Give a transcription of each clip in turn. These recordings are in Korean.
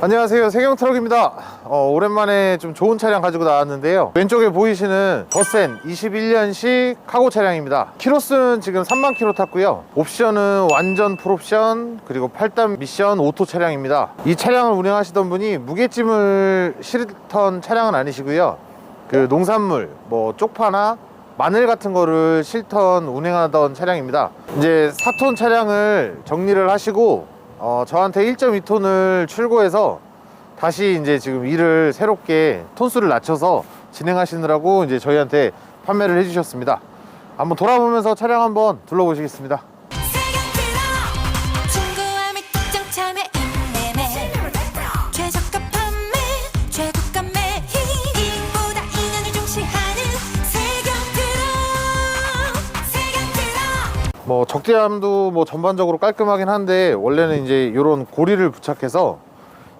안녕하세요. 세경트럭입니다. 어, 오랜만에 좀 좋은 차량 가지고 나왔는데요. 왼쪽에 보이시는 더센 21년식 카고 차량입니다. 키로수는 지금 3만 킬로 탔고요. 옵션은 완전 풀옵션 그리고 8단 미션 오토 차량입니다. 이 차량을 운행하시던 분이 무게짐을 실던 차량은 아니시고요. 그 농산물 뭐 쪽파나 마늘 같은 거를 실턴 운행하던 차량입니다. 이제 4톤 차량을 정리를 하시고 어, 저한테 1.2톤을 출고해서 다시 이제 지금 일을 새롭게 톤수를 낮춰서 진행하시느라고 이제 저희한테 판매를 해주셨습니다. 한번 돌아보면서 차량 한번 둘러보시겠습니다. 뭐 적재함도 뭐 전반적으로 깔끔하긴 한데 원래는 이제 이런 고리를 부착해서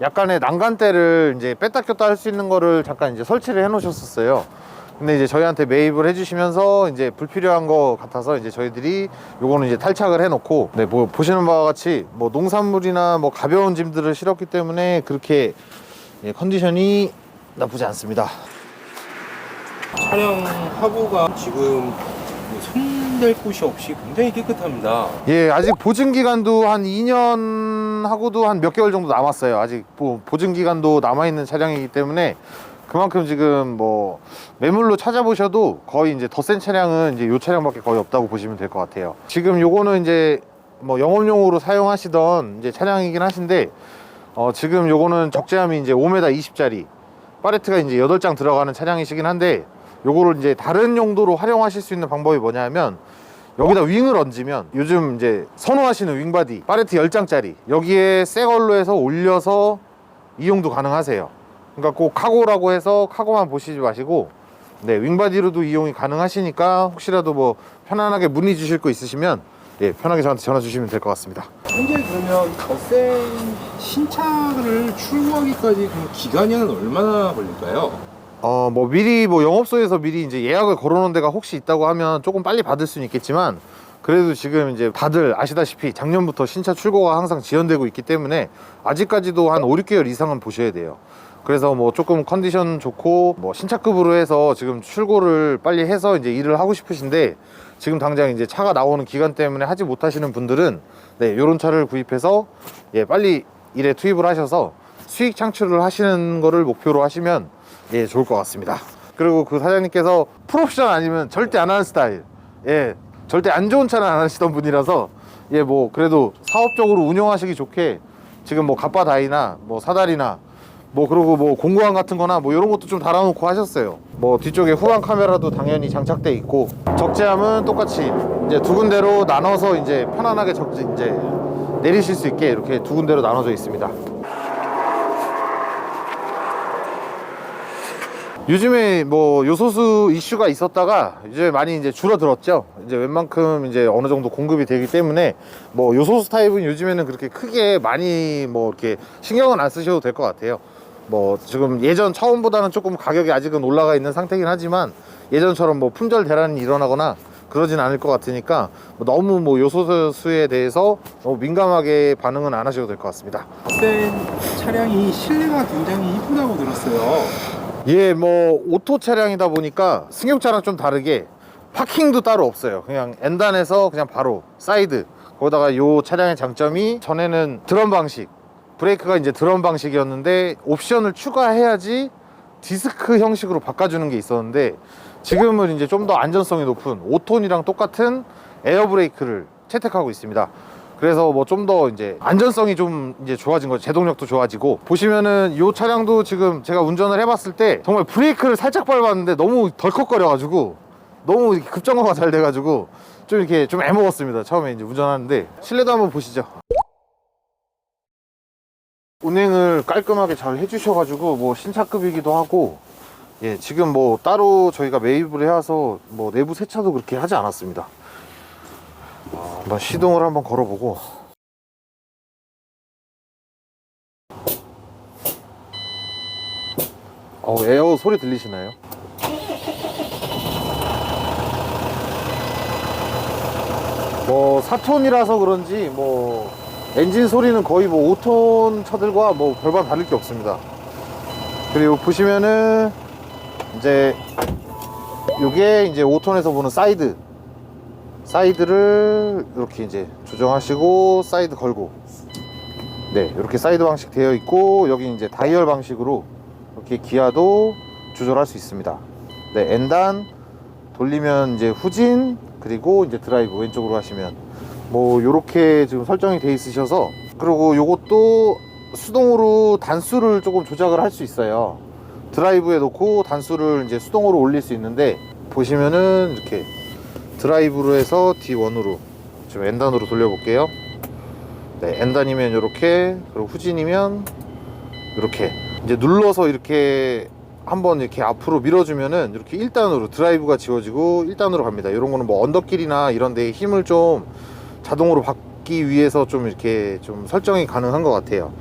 약간의 난간대를 이제 뺐다 꼈다 할 수 있는 거를 잠깐 이제 설치를 해 놓으셨었어요. 근데 이제 저희한테 매입을 해주시면서 이제 불필요한 거 같아서 이제 저희들이 요거는 이제 탈착을 해놓고 네 뭐 보시는 바와 같이 뭐 농산물이나 뭐 가벼운 짐들을 실었기 때문에 그렇게 예, 컨디션이 나쁘지 않습니다. 차량 하부가 지금 뭐손 댈 곳이 없이 굉장히 깨끗합니다. 예, 아직 보증 기간도 한 2년 하고도 한 몇 개월 정도 남았어요. 아직 뭐 보증 기간도 남아 있는 차량이기 때문에 그만큼 지금 뭐 매물로 찾아보셔도 거의 이제 더 센 차량은 이제 요 차량밖에 거의 없다고 보시면 될 것 같아요. 지금 요거는 이제 뭐 영업용으로 사용하시던 이제 차량이긴 하신데 어 지금 요거는 적재함이 이제 5m 20짜리 파레트가 이제 8장 들어가는 차량이시긴 한데 요거를 이제 다른 용도로 활용하실 수 있는 방법이 뭐냐면 여기다 윙을 얹으면 요즘 이제 선호하시는 윙바디 파레트 10장짜리 여기에 새 걸로 해서 올려서 이용도 가능하세요 그러니까 꼭 카고라고 해서 카고만 보시지 마시고 네 윙바디로도 이용이 가능하시니까 혹시라도 뭐 편안하게 문의 주실 거 있으시면 예 편하게 저한테 전화 주시면 될 것 같습니다 현재 그러면 더센 신차를 출고하기까지 그 기간이 얼마나 걸릴까요? 어, 뭐 미리 뭐 영업소에서 미리 이제 예약을 걸어놓은 데가 혹시 있다고 하면 조금 빨리 받을 수는 있겠지만 그래도 지금 이제 다들 아시다시피 작년부터 신차 출고가 항상 지연되고 있기 때문에 아직까지도 한 5, 6개월 이상은 보셔야 돼요. 그래서 뭐 조금 컨디션 좋고 뭐 신차급으로 해서 지금 출고를 빨리 해서 이제 일을 하고 싶으신데 지금 당장 이제 차가 나오는 기간 때문에 하지 못하시는 분들은 네, 요런 차를 구입해서 예, 빨리 일에 투입을 하셔서 수익 창출을 하시는 거를 목표로 하시면 예, 좋을 것 같습니다. 그리고 그 사장님께서 풀옵션 아니면 절대 안 하는 스타일. 예, 절대 안 좋은 차는 안 하시던 분이라서 예, 뭐 그래도 사업적으로 운영하시기 좋게 지금 뭐 갑바다이나 뭐 사다리나 뭐 그리고 뭐 공구함 같은 거나 뭐 이런 것도 좀 달아놓고 하셨어요. 뭐 뒤쪽에 후방 카메라도 당연히 장착돼 있고 적재함은 똑같이 이제 두 군데로 나눠서 이제 편안하게 적 이제 내리실 수 있게 이렇게 두 군데로 나눠져 있습니다. 요즘에 뭐 요소수 이슈가 있었다가 이제 많이 이제 줄어들었죠. 이제 웬만큼 이제 어느 정도 공급이 되기 때문에 뭐 요소수 타입은 요즘에는 그렇게 크게 많이 뭐 이렇게 신경은 안 쓰셔도 될 것 같아요. 뭐 지금 예전 처음보다는 조금 가격이 아직은 올라가 있는 상태긴 하지만 예전처럼 뭐 품절 대란이 일어나거나 그러진 않을 것 같으니까 뭐 너무 뭐 요소수에 대해서 너무 민감하게 반응은 안 하셔도 될 것 같습니다. 더센 차량이 실내가 굉장히 이쁘다고 들었어요. 예, 뭐 오토 차량이다 보니까 승용차랑 좀 다르게 파킹도 따로 없어요. 그냥 엔단에서 그냥 바로 사이드. 거기다가 요 차량의 장점이 전에는 드럼 방식, 브레이크가 이제 드럼 방식이었는데 옵션을 추가해야지 디스크 형식으로 바꿔주는 게 있었는데 지금은 이제 좀 더 안전성이 높은 5톤이랑 똑같은 에어 브레이크를 채택하고 있습니다. 그래서 뭐 좀 더 이제 안전성이 좀 이제 좋아진 거죠. 제동력도 좋아지고 보시면은 이 차량도 지금 제가 운전을 해봤을 때 정말 브레이크를 살짝 밟았는데 너무 덜컥거려가지고 너무 급정거가 잘 돼가지고 좀 이렇게 좀 애먹었습니다. 처음에 이제 운전하는데 실내도 한번 보시죠. 운행을 깔끔하게 잘 해주셔가지고 뭐 신차급이기도 하고 예 지금 뭐 따로 저희가 매입을 해와서 뭐 내부 세차도 그렇게 하지 않았습니다. 한번 시동을 한번 걸어보고 어 에어 소리 들리시나요? 뭐 4톤이라서 그런지 뭐 엔진 소리는 거의 뭐 5톤 차들과 뭐 별반 다를 게 없습니다. 그리고 보시면은 이제 요게 이제 5톤에서 보는 사이드 사이드를 이렇게 이제 조정하시고 사이드 걸고. 네 이렇게 사이드 방식 되어 있고 여기 이제 다이얼 방식으로 이렇게 기아도 조절할 수 있습니다. 네 N단 돌리면 이제 후진 그리고 이제 드라이브 왼쪽으로 하시면 뭐 요렇게 지금 설정이 돼 있으셔서 그리고 요것도 수동으로 단수를 조금 조작을 할 수 있어요. 드라이브에 놓고 단수를 이제 수동으로 올릴 수 있는데 보시면은 이렇게 드라이브로 해서 D1으로 지금 N단으로 돌려볼게요. 네 N단이면 이렇게 그리고 후진이면 이렇게. 이제 눌러서 이렇게 한번 이렇게 앞으로 밀어주면은 이렇게 1단으로 드라이브가 지워지고 1단으로 갑니다. 이런 거는 뭐 언덕길이나 이런 데에 힘을 좀 자동으로 받기 위해서 좀 이렇게 좀 설정이 가능한 것 같아요.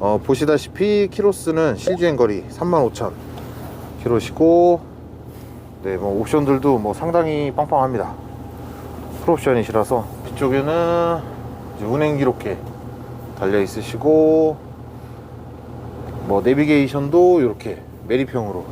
어, 보시다시피 키로수는 실주행 거리 35,000 키로시고 네, 뭐 옵션들도 뭐 상당히 빵빵합니다. 풀옵션이시라서 뒤쪽에는 이제 운행 기록계 달려 있으시고 뭐 내비게이션도 이렇게 메리평으로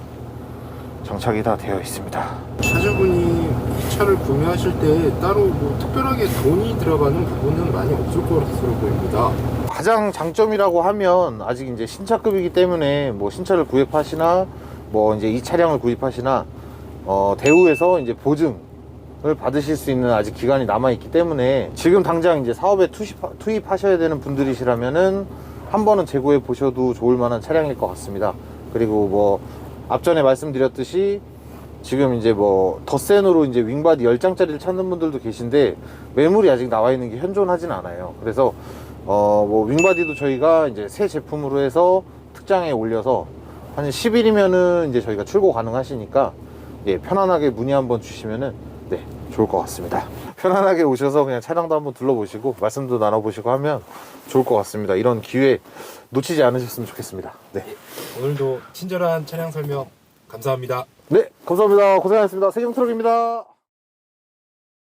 장착이 다 되어 있습니다. 차주분이 이 차를 구매하실 때 따로 뭐 특별하게 돈이 들어가는 부분은 많이 없을 것으로 보입니다. 가장 장점이라고 하면 아직 이제 신차급이기 때문에 뭐 신차를 구입하시나 뭐 이제 이 차량을 구입하시나 어, 대우에서 이제 보증을 받으실 수 있는 아직 기간이 남아 있기 때문에 지금 당장 이제 사업에 투입, 투입하셔야 되는 분들이시라면은 한 번은 재고해 보셔도 좋을 만한 차량일 것 같습니다. 그리고 뭐 앞전에 말씀드렸듯이 지금 이제 뭐 덧센으로 이제 윙바디 10장짜리를 찾는 분들도 계신데 매물이 아직 나와 있는 게 현존하진 않아요. 그래서 어 뭐 윙바디도 저희가 이제 새 제품으로 해서 특장에 올려서 한 10일이면은 이제 저희가 출고 가능하시니까 예, 편안하게 문의 한번 주시면은 네, 좋을 것 같습니다. 편안하게 오셔서 그냥 차량도 한번 둘러보시고 말씀도 나눠보시고 하면 좋을 것 같습니다. 이런 기회 놓치지 않으셨으면 좋겠습니다. 네. 오늘도 친절한 차량 설명 감사합니다. 네, 감사합니다. 고생하셨습니다. 세경 트럭입니다.